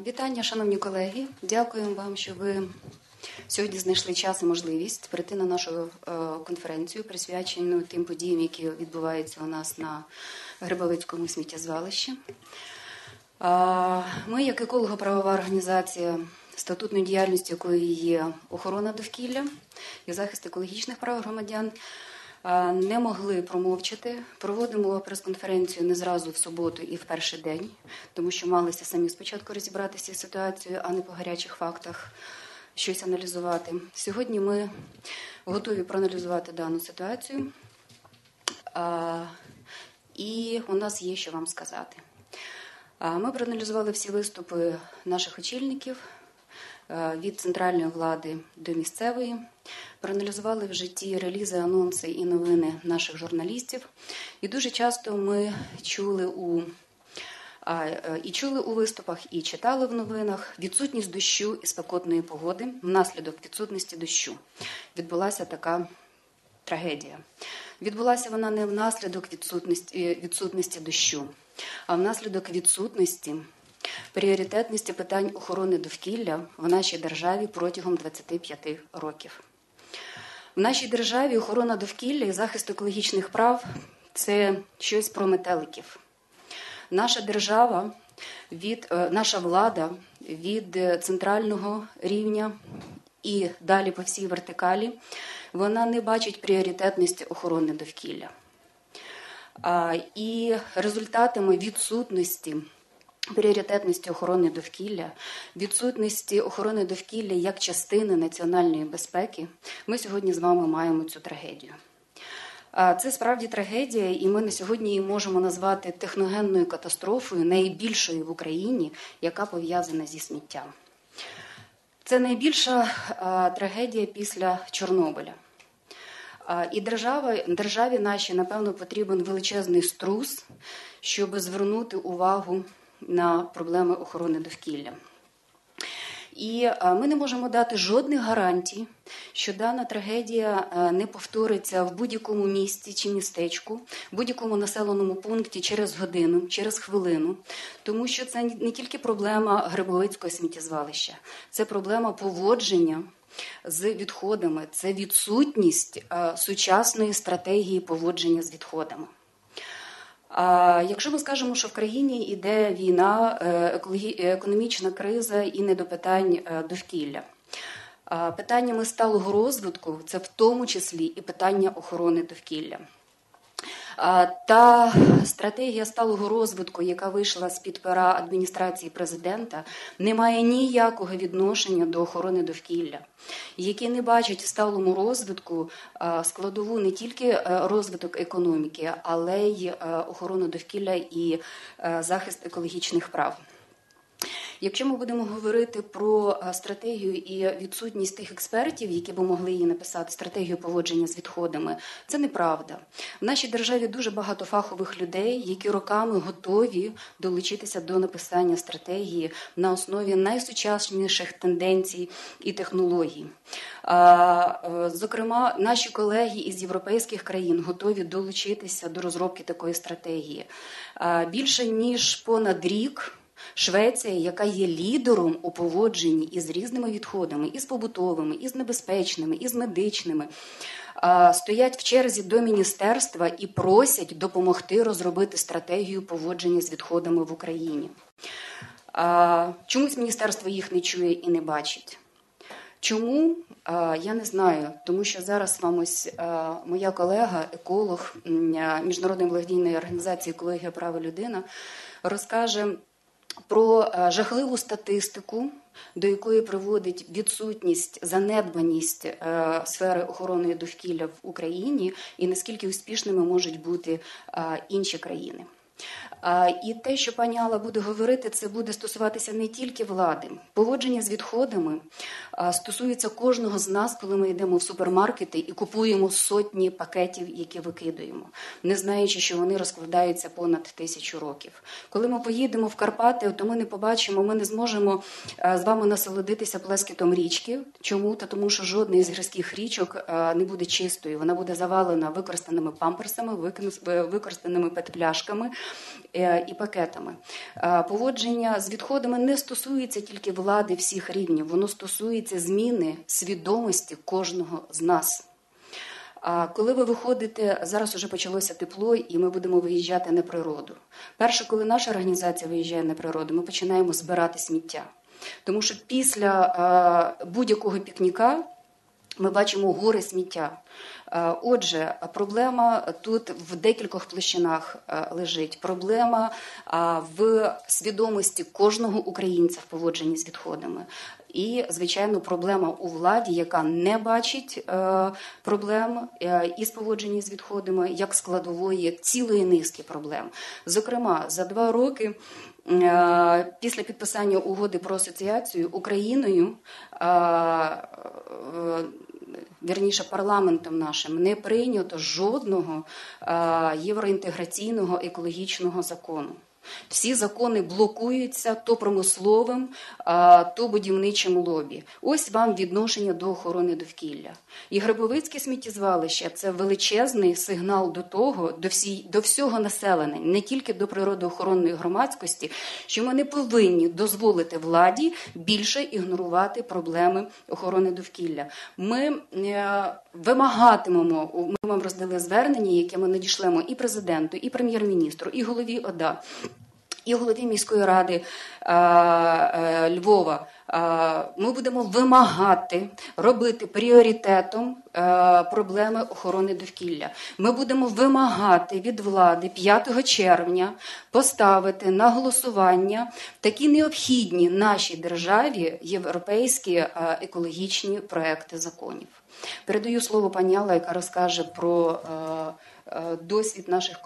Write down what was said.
Вітання, шановні колеги. Дякуємо вам, що ви сьогодні знайшли час і можливість прийти на нашу е, конференцію, присвячену тим подіям, які відбуваються у нас на Грибовицькому сміттєзвалищі. Ми, як еколого-правова організація, статутною діяльністю якої є охорона довкілля і захист екологічних прав громадян не могли промовчати. Проводимо прес-конференцію не зразу в суботу і в перший день, тому що малися самі спочатку розібратися з ситуацією, а не по гарячих фактах щось аналізувати. Сьогодні ми готові проаналізувати дану ситуацію, і у нас є що вам сказати. Ми проаналізували всі виступи наших очільників. Е, від центральної влади до місцевої. Проаналізували в житті релізи, анонси і новини наших журналістів. І дуже часто ми чули у е, і чули у виступах, і читали в новинах відсутність дощу і спекотної погоди. Внаслідок відсутності дощу відбулася така трагедія. Відбулася вона не внаслідок відсутності відсутності дощу, а внаслідок відсутності пріоритетності питань охорони довкілля в нашій державі протягом 25 років. В нашій державі охорона довкілля і захист екологічних прав це щось про метеликів. Наша держава, від, е, наша влада від центрального рівня і далі по всій вертикалі, вона не бачить пріоритетності охорони довкілля. І результатами відсутності Пріоритетності охорони довкілля, відсутності охорони довкілля як частини національної безпеки, ми сьогодні з вами маємо цю трагедію. Це справді трагедія, і ми на сьогодні її можемо назвати техногенною катастрофою, найбільшою в Україні, яка пов'язана зі сміттям. Це найбільша трагедія після Чорнобиля. І держава, державі нашій, напевно, потрібен величезний струс, щоб звернути увагу на проблеми охорони довкілля. І е, ми не можемо дати жодних гарантій, що дана трагедія е, не повториться в будь-якому місті чи містечку, в будь-якому населеному пункті через годину, через хвилину, тому що це не тільки проблема Грибовицького сміттєзвалища, це проблема поводження з відходами, це відсутність е, сучасної стратегії поводження з відходами. А якщо ми скажемо, що в країні йде війна, е, економічна криза і не до питань е, довкілля. Питаннями сталого розвитку це в тому числі і питання охорони довкілля. Та стратегія сталого розвитку, яка вийшла з під пера адміністрації президента, не має ніякого відношення до охорони довкілля, які не бачать в сталому розвитку складову не тільки е, розвиток економіки, але й е, охорону довкілля і е, захист екологічних прав. Якщо ми будемо говорити про е, стратегію і відсутність тих експертів, які би могли її написати, стратегію поводження з відходами, це неправда. В нашій державі дуже багато фахових людей, які роками готові долучитися до написання стратегії на основі найсучасніших тенденцій і технологій. Е, зокрема, наші колеги із європейських країн готові долучитися до розробки такої стратегії більше ніж понад рік. Швеція, яка є лідером у поводженні із різними відходами, із побутовими, із небезпечними, із медичними, стоять в черзі до міністерства і просять допомогти розробити стратегію поводження з відходами в Україні. Чомусь міністерство їх не чує і не бачить. Чому я не знаю, тому що зараз вам ось моя колега, еколог міжнародної благодійної організації Екологія права людина розкаже про е, жахливу статистику, до якої приводить відсутність, занедбаність е, сфери охорони довкілля в Україні, і наскільки успішними можуть бути е, інші країни. І те, що пані Алла буде говорити, це буде стосуватися не тільки влади. Поводження з відходами стосується кожного з нас, коли ми йдемо в супермаркети і купуємо сотні пакетів, які викидуємо, не знаючи, що вони розкладаються понад тисячу років. Коли ми поїдемо в Карпати, то ми не побачимо, ми не зможемо з вами насолодитися плескітом річки. Чому? Та тому, що жодна з гірських річок не буде чистою. Вона буде завалена використаними памперсами, використаними петпляшками е, і пакетами. Е, Поводження з відходами не стосується тільки влади всіх рівнів, воно стосується зміни свідомості кожного з нас. А коли ви виходите, зараз уже почалося тепло, і ми будемо виїжджати на природу. Перше, коли наша організація виїжджає на природу, ми починаємо збирати сміття. Тому що після е, будь-якого пікніка ми бачимо гори сміття. Е, Отже, проблема тут в декількох площинах е, лежить. Проблема в свідомості кожного українця в поводженні з відходами. І, звичайно, проблема у владі, яка не бачить е, проблем е, із поводженням з відходами як складової цілої низки проблем. Зокрема, за два роки. е, Після підписання угоди про асоціацію Україною вірніше парламентом нашим не прийнято жодного євроінтеграційного екологічного закону. Всі закони блокуються то промисловим, то будівничим лобі. Ось вам відношення до охорони довкілля. І Грибовицьке сміттєзвалище це величезний сигнал до того, до всій до всього населення, не тільки до природоохоронної громадськості, що ми не повинні дозволити владі більше ігнорувати проблеми охорони довкілля. Ми е, вимагатимемо. Ми вам роздали звернення, яке ми надішлемо і президенту, і прем'єр-міністру, і голові ОДА. І голові міської ради е, е, Львова е, ми будемо вимагати робити пріоритетом проблеми охорони довкілля. Ми будемо вимагати від влади 5 червня поставити на голосування такі необхідні нашій державі європейські екологічні проекти законів. Передаю слово пані Алла, яка розкаже про досвід наших колег.